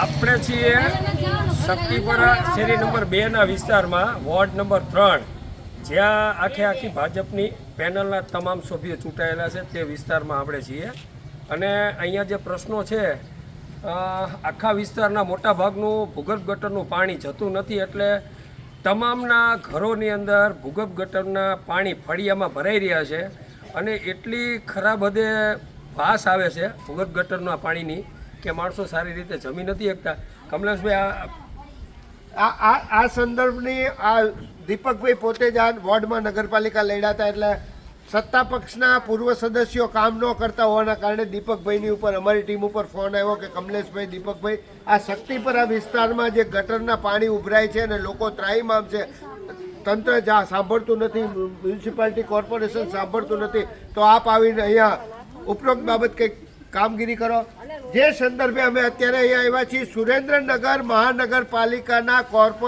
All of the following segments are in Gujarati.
આપણે છીએ શક્તિપરા શેરી નંબર બેના વિસ્તારમાં, વોર્ડ નંબર ત્રણ. જ્યાં આખે આખી ભાજપની પેનલના તમામ સભ્યો ચૂંટાયેલા છે, તે વિસ્તારમાં આપણે છીએ. અને અહીંયા જે પ્રશ્નો છે આખા વિસ્તારના મોટા ભાગનું ભૂગર્ભ ગટરનું પાણી જતું નથી એટલે તમામના ઘરોની અંદર ભૂગર્ભ ગટરના પાણી ફળિયામાં ભરાઈ રહ્યા છે. અને એટલી ખરાબ હદે વાસ આવે છે ભૂગર્ભ ગટરના પાણીની. કે માણસો સારી રીતે જમી નથી શકતા. કમલેશભાઈ, આ આ આ સંદર્ભની આ દીપકભાઈ પોતે જ આ વોર્ડમાં નગરપાલિકા લડ્યા એટલે સત્તા પક્ષના પૂર્વ સદસ્યો કામ ન કરતા હોવાના કારણે દીપકભાઈની ઉપર, અમારી ટીમ ઉપર ફોન આવ્યો કે કમલેશભાઈ, દીપકભાઈ, આ શક્તિપરા વિસ્તારમાં જે ગટરના પાણી ઉભરાય છે અને લોકો ત્રાહીમામ છે, તંત્ર જા સાંભળતું નથી, મ્યુનિસિપાલિટી કોર્પોરેશન સાંભળતું નથી, તો આપ આવીને અહીંયા ઉપરોક્ત બાબત કંઈક કામગીરી કરો. જે સંદર્ભે અમે અત્યારે અહીંયા આવ્યા છીએ, સુરેન્દ્રનગર મહાનગરપાલિકાના કોર્પ,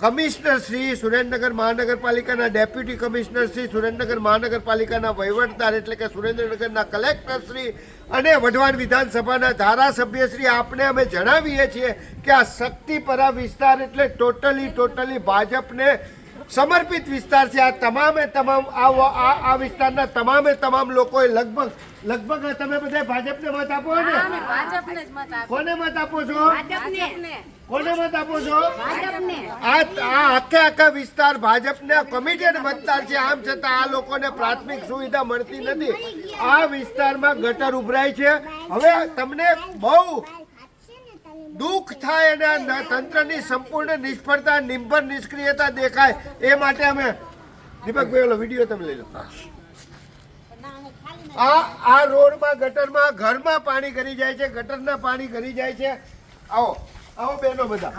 કમિશનર શ્રી સુરેન્દ્રનગર મહાનગરપાલિકાના ડેપ્યુટી કમિશનર શ્રી સુરેન્દ્રનગર મહાનગરપાલિકાના વહીવટદાર એટલે કે સુરેન્દ્રનગરના કલેક્ટર શ્રી અને વઢવાણ વિધાનસભાના ધારાસભ્ય શ્રી, આપને અમે જણાવીએ છીએ કે આ શક્તિપરા વિસ્તાર એટલે ટોટલી ટોટલી ભાજપને સમર્પિત વિસ્તાર છે. આ તમામે તમામ આ વિસ્તારના તમામે તમામ લોકોએ લગભગ લગભગ તમે બધા ભાજપને મત આપો ને? કોને મત આપો છો? કોને મત આપો છો? આ આ આખે આખા વિસ્તાર ભાજપના કમિટેડ મતદાર છે. આમ છતાં આ લોકોને પ્રાથમિક સુવિધા મળતી નથી. આ વિસ્તારમાં ગટર ઉભરાય છે. હવે તમને બહુ દુઃખ થાય અને તંત્રની સંપૂર્ણ નિષ્ફળતા નિર્ભર નિષ્ક્રિયતા દેખાય એ માટે અમે દીપકભાઈ ઓલો વીડિયો તમે લઈ લો. આ આ રોડમાં, ગટરમાં, ઘરમાં પાણી કરી જાય છે, ગટરના પાણી કરી જાય છે. આવો આવો બેનો બધા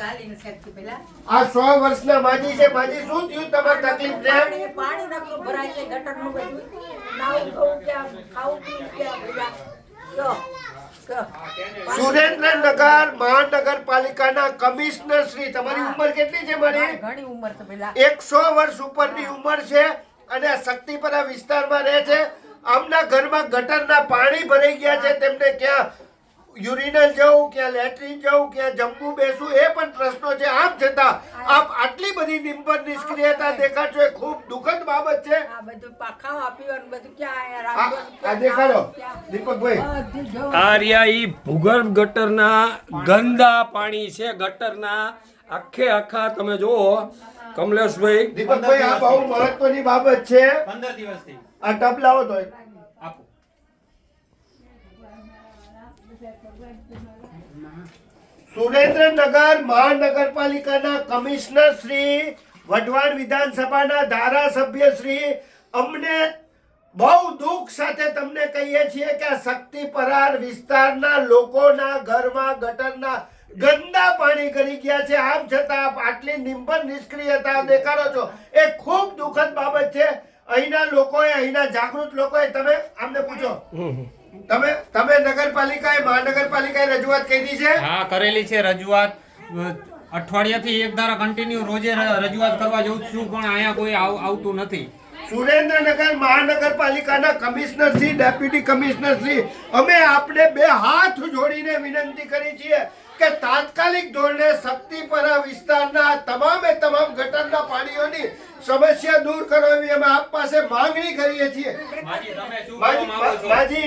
આ સો વર્ષના માજી છે માજી શું થયું તમારે તકલીફ છે? પાણી નકરું ભરાય છે ગટરનું બધું. નાવું ધોવું ક્યાં ખાવું પીવું ક્યાં બધા કયો સુરેન્દ્રનગર મહાનગરપાલિકાના કમિશનર શ્રી તમારી ઉંમર કેટલી છે મારી? ઘણી ઉંમર તો પેલા. એકસો વર્ષ ઉપરની ઉંમર છે અને શક્તિપરા વિસ્તારમાં રહે છે. આમના ઘરમાં ગટરના પાણી ભરાઈ ગયા છે તેમને ક્યાં યુરિનલ જવું કે લેટ્રિન જવું કે જમવું બેસવું એ પણ પ્રશ્નો છે. આમ છતાં આપ આટલી બધી નિંબર નિષ્ક્રિયતા દેખાડશો એ ખૂબ દુઃખદ બાબત છે. આ બધું પાખા પીવાનું બધું ક્યાં આ દેખાડો. દીપકભાઈ. આ રહ્યા ઈ ભૂગર્ભ ગટરના ગંદા પાણી છે ગટરના આખે આખા. તમે જુઓ કમલેશભાઈ. દીપકભાઈ આ બહુ મહત્વની બાબત છે. પંદર દિવસથી. આ લાવો તો આપો સુરેન્દ્રનગર મહાનગરપાલિકાના કમિશનર શ્રી વઢવાણ વિધાનસભાના ધારાસભ્ય શ્રી, અમને બહુ દુઃખ સાથે તમને કહીએ છીએ કે આ શક્તિપરાર વિસ્તારના લોકોના ઘરમાં ગટરના ગંદા પાણી કરી ગયા છે. આમ છતાં આપ આટલી નિંબન નિષ્ક્રિયતા દેખાડો છો. એ ખૂબ દુઃખદ બાબત છે. અહીંના લોકોએ, અહીંના જાગૃત લોકોએ, તમે આમને પૂછો. તમે તમે નગરપાલિકાએ મહાનગરપાલિકાએ રજૂઆત કરી છે? હા કરેલી છે રજૂઆત. અઠવાડિયાથી એક ધારા કન્ટિન્યુ રોજે રજૂઆત કરવા જઉં છું પણ અહીંયા કોઈ આવતું નથી. સુરેન્દ્રનગર મહાનગરપાલિકાના commissioner Shri deputy commissioner Shri અમે આપને બે હાથ જોડીને વિનંતી કરી છીએ કે તાત્કાલિક ધોરણે શક્તિપરા વિસ્તારના તમામે તમામ ગટરના પાણીઓની સમસ્યા દૂર કરો એવી અમે આપ પાસે માંગણી કરીએ છીએ. માજી